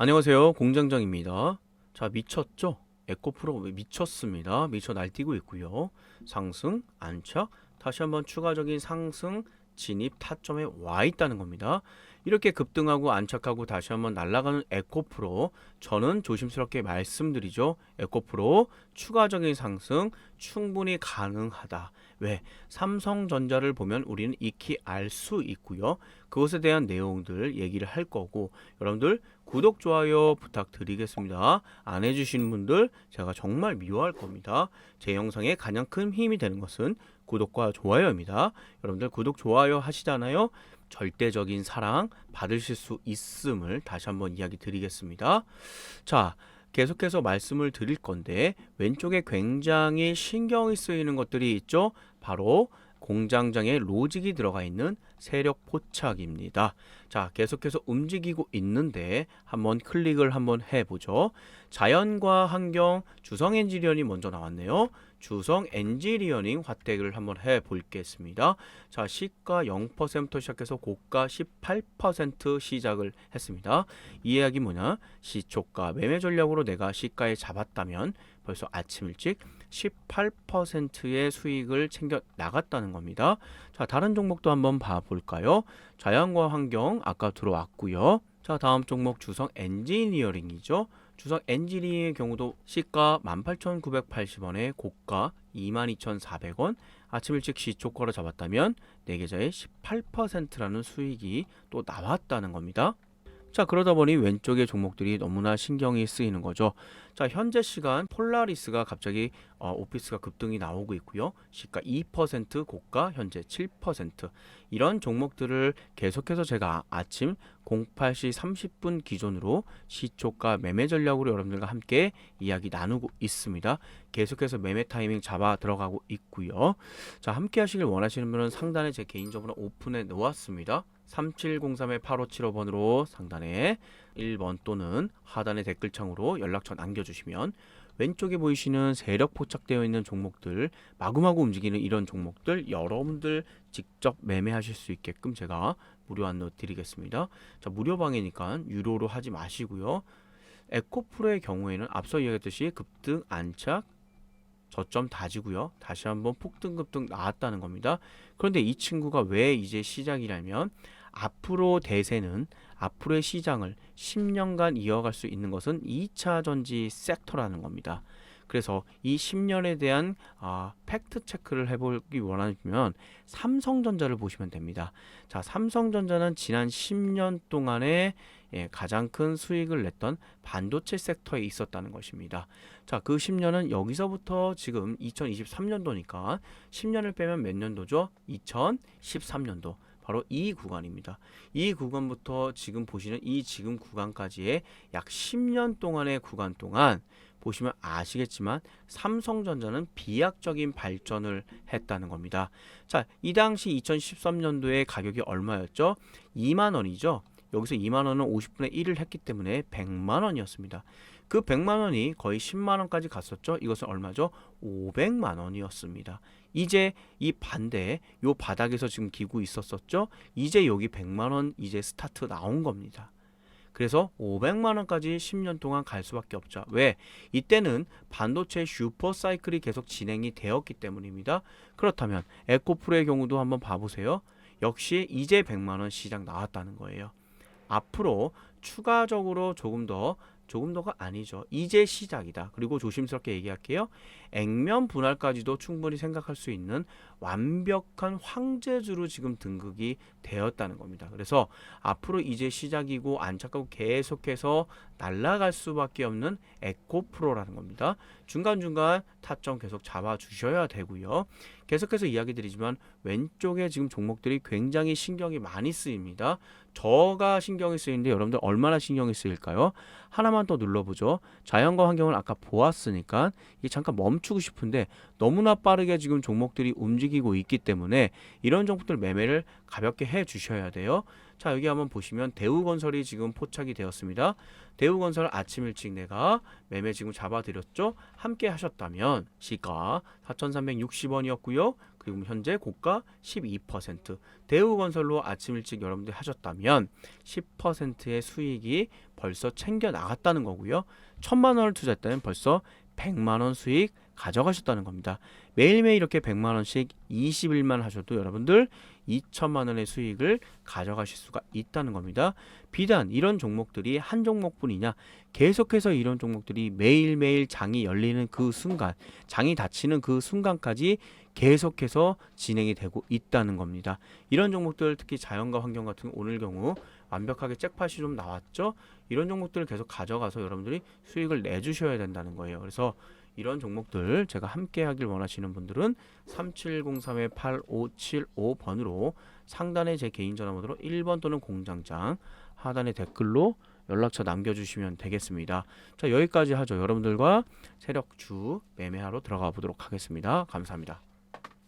안녕하세요. 공장장입니다. 자, 미쳤죠? 에코프로 미쳤습니다. 미쳐 날뛰고 있고요. 상승, 안착, 다시 한번 추가적인 상승, 진입 타점에 와 있다는 겁니다. 이렇게 급등하고 안착하고 다시 한번 날아가는 에코프로 저는 조심스럽게 말씀드리죠. 에코프로 추가적인 상승 충분히 가능하다. 왜? 삼성전자를 보면 우리는 익히 알 수 있고요. 그것에 대한 내용들 얘기를 할 거고 여러분들 구독 좋아요 부탁드리겠습니다. 안 해주신 분들 제가 정말 미워할 겁니다. 제 영상에 가장 큰 힘이 되는 것은 구독과 좋아요입니다. 여러분들 구독 좋아요 하시잖아요. 절대적인 사랑 받으실 수 있음을 다시 한번 이야기 드리겠습니다. 자, 계속해서 말씀을 드릴 건데 왼쪽에 굉장히 신경이 쓰이는 것들이 있죠. 바로 공장장에 로직이 들어가 있는 세력 포착입니다. 자, 계속해서 움직이고 있는데 한번 클릭을 한번 해보죠. 자연과 환경, 주성 엔지니어링 먼저 나왔네요. 주성 엔지니어링 화택을 한번 해볼겠습니다. 자, 시가 0%부터 시작해서 고가 18% 시작을 했습니다. 이 이야기 뭐냐? 시초가 매매 전략으로 내가 시가에 잡았다면 벌써 아침 일찍 18%의 수익을 챙겨 나갔다는 겁니다. 자, 다른 종목도 한번 봐 볼까요? 자연과 환경 아까 들어왔고요. 자, 다음 종목 주성 엔지니어링이죠. 주성 엔지니어링의 경우도 시가 18,980원에 고가 22,400원 아침 일찍 시초가로 잡았다면 내 계좌에 18%라는 수익이 또 나왔다는 겁니다. 자 그러다 보니 왼쪽의 종목들이 너무나 신경이 쓰이는 거죠. 자 현재 시간 폴라리스가 갑자기 어, 오피스가 급등이 나오고 있고요. 시가 2% 고가 현재 7% 이런 종목들을 계속해서 제가 아침 08시 30분 기준으로 시초가 매매 전략으로 여러분들과 함께 이야기 나누고 있습니다. 계속해서 매매 타이밍 잡아 들어가고 있고요. 자 함께 하시길 원하시는 분은 상단에 제 개인적으로 오픈해 놓았습니다. 3703의 8575번으로 상단에 1번 또는 하단의 댓글창으로 연락처 남겨주시면 왼쪽에 보이시는 세력 포착되어 있는 종목들 마구마구 움직이는 이런 종목들 여러분들 직접 매매하실 수 있게끔 제가 무료 안내 드리겠습니다. 자 무료 방이니까 유료로 하지 마시고요. 에코프로의 경우에는 앞서 이야기했듯이 급등 안착 저점 다지고요. 다시 한번 폭등급등 나왔다는 겁니다. 그런데 이 친구가 왜 이제 시작이라면 앞으로 대세는 앞으로의 시장을 10년간 이어갈 수 있는 것은 2차 전지 섹터라는 겁니다. 그래서 이 10년에 대한 아, 팩트 체크를 해보기 원하면 삼성전자를 보시면 됩니다. 자, 삼성전자는 지난 10년 동안에 예, 가장 큰 수익을 냈던 반도체 섹터에 있었다는 것입니다. 자, 그 10년은 여기서부터 지금 2023년도니까 10년을 빼면 몇 년도죠? 2013년도. 바로 이 구간입니다. 이 구간부터 지금 보시는 이 지금 구간까지의 약 10년 동안의 구간 동안 보시면 아시겠지만 삼성전자는 비약적인 발전을 했다는 겁니다. 자, 이 당시 2013년도에 가격이 얼마였죠? 2만 원이죠. 여기서 2만 원은 50분의 1을 했기 때문에 100만 원이었습니다. 그 100만 원이 거의 10만 원까지 갔었죠. 이것은 얼마죠? 500만 원이었습니다. 이제 이 반대 요 바닥에서 지금 기고 있었었죠. 이제 여기 100만 원 이제 스타트 나온 겁니다. 그래서 500만 원까지 10년 동안 갈 수밖에 없죠. 왜? 이때는 반도체 슈퍼 사이클이 계속 진행이 되었기 때문입니다. 그렇다면 에코프로의 경우도 한번 봐보세요. 역시 이제 100만 원 시장 나왔다는 거예요. 앞으로 추가적으로 조금 더 조금 더가 아니죠. 이제 시작이다. 그리고 조심스럽게 얘기할게요. 액면 분할까지도 충분히 생각할 수 있는 완벽한 황제주로 지금 등극이 되었다는 겁니다. 그래서 앞으로 이제 시작이고 안착하고 계속해서 날아갈 수밖에 없는 에코프로라는 겁니다. 중간중간 타점 계속 잡아 주셔야 되고요. 계속해서 이야기 드리지만 왼쪽에 지금 종목들이 굉장히 신경이 많이 쓰입니다. 저가 신경이 쓰이는데 여러분들 얼마나 신경이 쓰일까요? 하나만 더 눌러보죠. 자연과 환경을 아까 보았으니까 이게 잠깐 멈추고 싶은데 너무나 빠르게 지금 종목들이 움직이고 있기 때문에 이런 종목들 매매를 가볍게 해 주셔야 돼요. 자 여기 한번 보시면 대우건설이 지금 포착이 되었습니다. 대우건설 아침 일찍 내가 매매 지금 잡아드렸죠. 함께 하셨다면 시가 4,360원이었고요. 그리고 현재 고가 12% 대우건설로 아침 일찍 여러분들이 하셨다면 10%의 수익이 벌써 챙겨 나갔다는 거고요. 천만 원을 투자했다면 벌써 100만 원 수익 가져가셨다는 겁니다. 매일매일 이렇게 100만 원씩 20일만 하셔도 여러분들 2천만 원의 수익을 가져가실 수가 있다는 겁니다. 비단 이런 종목들이 한 종목뿐이냐 계속해서 이런 종목들이 매일매일 장이 열리는 그 순간 장이 닫히는 그 순간까지 계속해서 진행이 되고 있다는 겁니다. 이런 종목들 특히 자연과 환경 같은 오늘 경우 완벽하게 잭팟이 좀 나왔죠. 이런 종목들을 계속 가져가서 여러분들이 수익을 내주셔야 된다는 거예요. 그래서 이런 종목들 제가 함께 하길 원하시는 분들은 3703의 8575번으로 상단에 제 개인 전화번호로 1번 또는 공장장 하단에 댓글로 연락처 남겨주시면 되겠습니다. 자 여기까지 하죠. 여러분들과 세력주 매매하러 들어가 보도록 하겠습니다. 감사합니다.